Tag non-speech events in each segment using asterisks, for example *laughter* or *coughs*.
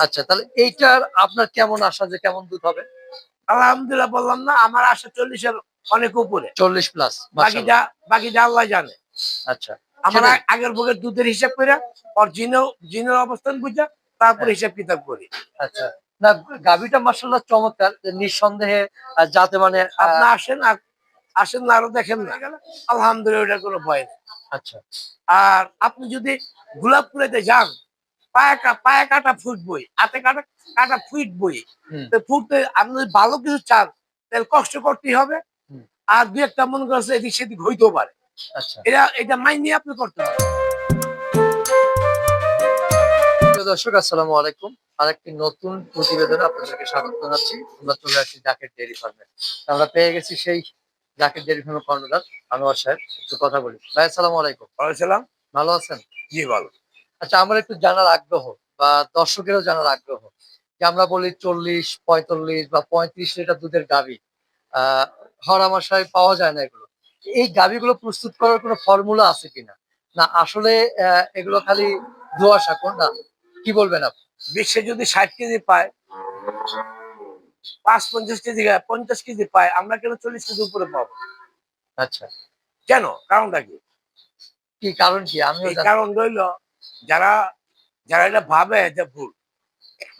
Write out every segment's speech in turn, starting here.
আচ্ছা তাহলে এইটার আপনার কেমন আশা যে কেমন দুধ হবে? আলহামদুলিল্লাহ বললাম না আমার আশা চল্লিশের অনেক উপরে। চল্লিশ প্লাস বাকিটা বাকিটা আল্লাহ জানে। আচ্ছা। আমার আগের ভোগের দুধের হিসাব করে জিনেও জিনের অবস্থান বুঝা তারপরে হ্যাঁ। হিসাব কিতাব করি। আচ্ছা। না গাভিটা মার্শাল্লাহ চমৎকার যে নিঃসন্দেহে যাতে মানে আহ, আপনি আসেন আর আসেন না আরও দেখেন না। আলহামদুলিল্লাহ ওটার কোনো ভয় নেই। আচ্ছা। আর আপনি যদি গোলাপপুরেতে যান পায়ে কা- পায়ে কাটা ফুট বই হাতে কাটা কাটা ফুট বই। হুম। তো ফুটতে আপনি ভালো কিছু চান তাহলে কষ্ট করতেই হবে। আর দু একটা মন করছে এদিক সেদিক হইতেও পারে। আচ্ছা। এটা এটা মাইন নিয়ে আপনি করতে হবে। দর্শক আসসালামু আলাইকুম। আরেকটি নতুন প্রতিবেদনে আপনাদেরকে স্বাগত জানাচ্ছি। আমরা চলে আসছি জাকের ডেয়ারি ফার্মে। আমরা পেয়ে গেছি সেই জাকের ডেয়ারি ফার্মের কর্ণধার আনোয়ার সাহেব। একটু কথা বলি। ভাই আসসালামু আলাইকুম। বলেছিলাম ভালো আছেন? জি ভালো। আচ্ছা আমার একটু জানার আগ্রহ বা দর্শকেরও জানার আগ্রহ। যে আমরা বলি চল্লিশ পঁয়তাল্লিশ বা পঁয়ত্রিশ লিটার দুধের গাভি আহ হরামাশায় পাওয়া যায় না এগুলো। এই গাভিগুলো প্রস্তুত করার কোনো ফর্মুলা আছে কিনা? না আসলে এগুলো খালি ধোয়াশা না? কি বলবেন আপনি? বিশ্বে যদি ষাট কেজি পায় পাঁচ পঞ্চাশ কেজি পঞ্চাশ কেজি পায় আমরা কেন চল্লিশ কেজি উপরে পাবো? আচ্ছা। কেন? কারণটা কি? কি কারণ কি? আমি কারণ রইল যারা যারা এটা ভাবে যে ভুল।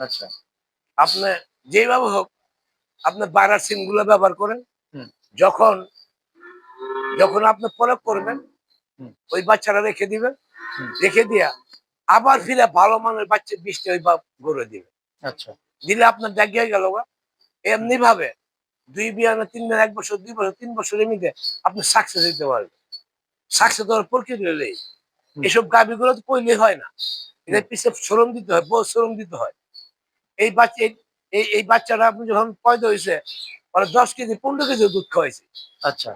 আচ্ছা। আপনি যেভাবে হোক আপনি বারার সিমগুলো ব্যবহার করেন। যখন যখন আপনি প্রয়োগ করবেন ওই বাচ্চারা রেখে দিবেন। রেখে দিয়া আবার ফিরে ভালো মানের বাচ্চা বৃষ্টি ওই বাপ গড়ে দিবে আচ্ছা। দিলে আপনার দেখিয়ে গেল গা। এমনি ভাবে দুই বিয়ানে তিন বিয়ানে এক বছর দুই বছর তিন বছর এমনিতে আপনি সাকসেস দিতে পারবেন। সাকসেস দেওয়ার প্রক্রিয়া হলেই। এসব গাভিগুলো তো পইলে হয় না। এদের পিছিয়ে শ্রম দিতে হয় বহু শ্রম দিতে হয়। এই বাচ্চা এই- বাচ্চাটা আপনি যখন পয়দা হয়েছে ওরা দশ কেজি পনেরো কেজি দুধ খাওয়াইছে। আচ্ছা।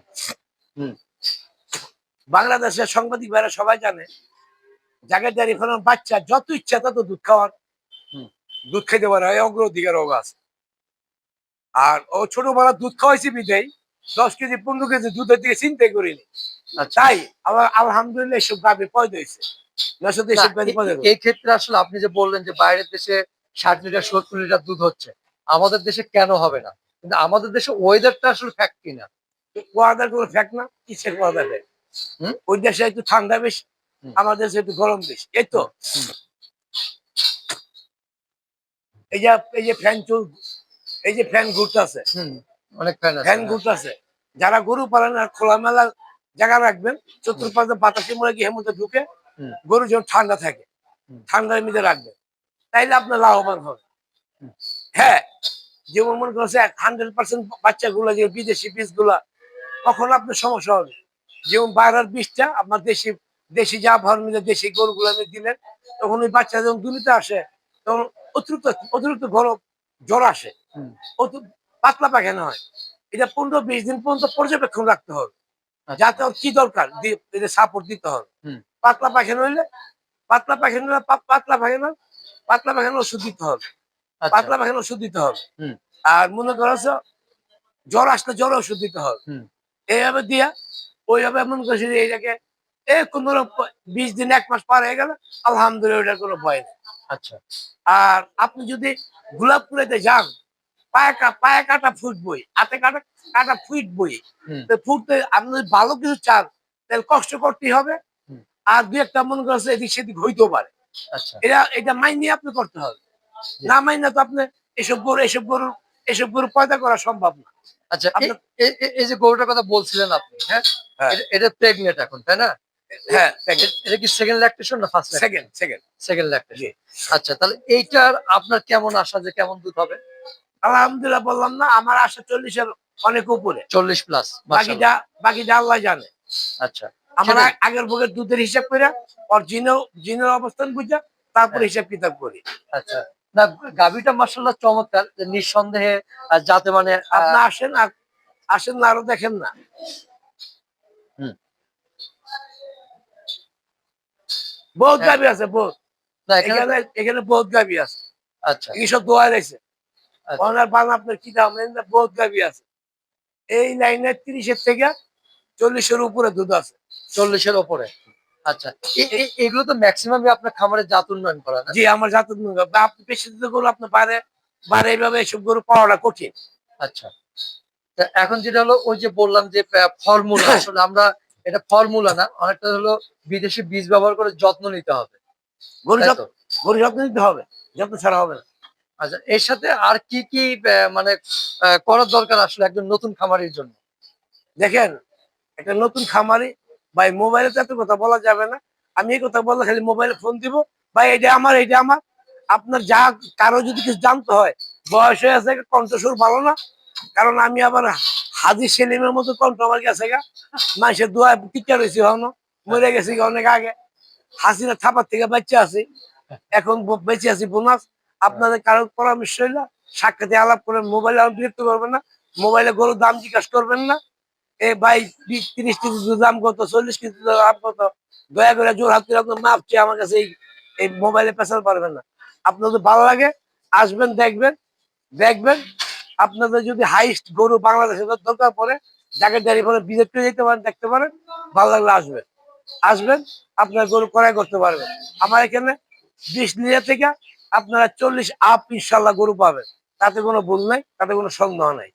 বাংলাদেশের সাংবাদিক ভাইরা সবাই জানে দাঁড়িয়ে কোনো বাচ্চা যত ইচ্ছা তত দুধ খাওয়ার হুম। দুধ খাইতে পারে অগ্রাধিকার অগ আছে। আর ও ছোট বেলা দুধ খাওয়াইছে বিদায় দশ কেজি পনেরো কেজি দুধের দিকে চিন্তাই করিনি। তাই আবার আলহামদুলিল্লাহ এসব গাভি পয়দা হয়েছে। নয়শো এসব গাভি পয়দা এই ক্ষেত্রে আসলে আপনি যে বললেন যে বাইরের দেশে ষাট লিটার সত্তর লিটার দুধ হচ্ছে আমাদের দেশে কেন হবে না? কিন্তু আমাদের দেশে ওয়েদারটা আসলে ফ্যাক্ট কিনা? কুয়াদার কোনো ফ্যাক্ট না কিসের? ওই দেশে একটু ঠান্ডা বেশি আমাদের দেশে একটু গরম বেশি এই তো। এই যে এই যে ফ্যান চল এই যে ফ্যান ঘুরতেছে। হুম অনেক ফ্যান আছে। ফ্যান ঘুরতেছে। যারা গরু পালন আর খোলামেলা জায়গা রাখবেন চতুর্পাশে বাতাসে মনে কি হেমতে ঢুকে গরু যেন ঠান্ডা থাকে। ঠান্ডার মধ্যে রাখবেন। তাইলে আপনার লাভবান হবে। হ্যাঁ যেমন মনে করছে হান্ড্রেড পার্সেন্ট বাচ্চাগুলো যে বিদেশি বীজগুলা তখন আপনার সমস্যা হবে। যেমন বাইরের বীজটা আপনার দেশি দেশি যা ভর মিলে দেশি গরুগুলো আপনি দিলেন তখন ওই বাচ্চা যখন দুনিতে আসে তখন অতিরিক্ত অতিরিক্ত গরম জ্বর আসে। পাতলা পায়খানা হয়। এটা পনেরো বিশ দিন পর্যন্ত পর্যবেক্ষণ রাখতে হবে। যাতে ওর কি দরকার? সাপোর্ট দিতে হবে। পাতলা পায়খানা হইলে পাতলা পায়খানা পাতলা পায়খানা পাতলা পায়খানা ওষুধ দিতে হবে। আচ্ছা, পাতলা পায়খানা ওষুধ দিতে হবে। আর মনে করো জ্বর আসলে জ্বর ওষুধ দিতে হবে। এইভাবে দিয়া ওইভাবে মনে করছি যে এইটাকে এ কোন বিশ দিন এক মাস পার হয়ে গেল আলহামদুলিল্লাহ ওটার কোনো ভয় নেই। আচ্ছা। আর আপনি যদি গোলাপপুরেতে যান পায়ে পায়ে কাটা হাতে কাটা ফুটতে আপনি ভালো কিছু চান তাহলে কষ্ট করতেই হবে। আর দু একটা মনে করছে এদিক সেদিক হইতেও পারে। আচ্ছা। এটা এটা মাইন আপনি করতে হবে। না মাইনে তো আপনি এসব গরু এসব গরু এসব গরু পয়দা করা সম্ভব না। আচ্ছা এই- যে গরুটার কথা বলছিলেন আপনি হ্যাঁ? হ্যাঁ। এটা- প্রেগনেন্ট এখন তাই না? হ্যাঁ এটা কি সেকেন্ড ল্যাকটেশন না first second second second lactation. আচ্ছা তাহলে এইটার আপনার কেমন আশা যে কেমন দুধ হবে? আলহামদুলিল্লাহ বললাম না আমার আশা চল্লিশের অনেক উপরে। চল্লিশ প্লাস বাকিটা বাকিটা আল্লাহ জানে। আচ্ছা। আমার আগের ভোগের দুধের হিসাব করে জিনেও জিনের অবস্থান বুঝা তারপরে হ্যাঁ। হিসাব কিতাব করি। আচ্ছা। না গাভিটা মার্শাল্লাহ চমৎকার নিঃসন্দেহে যাতে মানে আপনি আসেন আর আসেন না আরও দেখেন না। হুম। বহুত হ্যাঁ। গাবি আছে বহুত। এখানে এখানে বহুত গাবি আছে। আচ্ছা। এইসব দোয়া রয়েছে। ওনার বান আপনার কি দাম? বহুত গাবি আছে। এই লাইনে তিরিশের থেকে চল্লিশের উপরে দুধ আছে। চল্লিশের উপরে। আচ্ছা। এ- এ- এগুলো তো ম্যাক্সিমাম আপনার খামারে জাত উন্নয়ন করা জি আমার জাত উন্নয়ন আপনি পেশি গরু আপনার বাইরে বাইরে এইভাবে এসব গরু পাওয়াটা কঠিন। আচ্ছা। তা এখন যেটা হলো ওই যে বললাম যে আহ, ফলমূল *coughs* আসলে আমরা এটা ফলমূলা না অনেকটা হলো বিদেশি বীজ ব্যবহার করে যত্ন নিতে হবে। গরু যত্ন নিতে হবে। যত্ন ছাড়া হবে না। আচ্ছা এর সাথে আর কি কি মানে করার দরকার আসলে একজন নতুন খামারির জন্য? দেখেন, একটা নতুন খামারি, ভাই মোবাইলে তো কথা বলা যাবে না। আমি এই কথা বললে খালি মোবাইলে ফোন দিব, ভাই, এটা আমার এটা আমার। আপনার যা, কারও যদি কিছু জানতে হয়, বয়স হয়ে আছে, কণ্ঠস্বর ভালো না, কারণ আমি আবার হাজি সেলিমের মতো কণ্ঠ আমার কাছে গা। মানুষের দোয়া টিকা রয়েছে হনো, মরে গেছি অনেক আগে। হাসিনা থাপার থেকে বেঁচে আছি। এখন বেঁচে আছি বোনাস। আপনাদের কারও পরামর্শ হইল, সাক্ষাতে আলাপ করেন মোবাইলে আর বিরক্ত করবেন না, মোবাইলে গরুর দাম জিজ্ঞাসা করবেন না। এ ভাই তিরিশ কেজি দাম কত, চল্লিশ কেজি দাম কত? দয়া করে জোর হাত করে মাপ চেয়ে আমার কাছে এই মোবাইলে পেশাল পারবেন না। আপনাদের ভালো লাগে, আসবেন, দেখবেন দেখবেন। আপনাদের যদি হাইস্ট গরু বাংলাদেশে দরকার পড়ে, যাকে ডারি পরে ভিজিট করে যেতে পারেন, দেখতে পারেন, ভালো লাগলে আসবেন। আসবেন, আপনার গরু ক্রয় করতে পারবেন। আমার এখানে বিশ লিটার থেকে আপনারা চল্লিশ আপ ইনশাল্লাহ গরু পাবেন। তাতে কোনো ভুল নাই তাতে কোনো সন্দেহ নাই।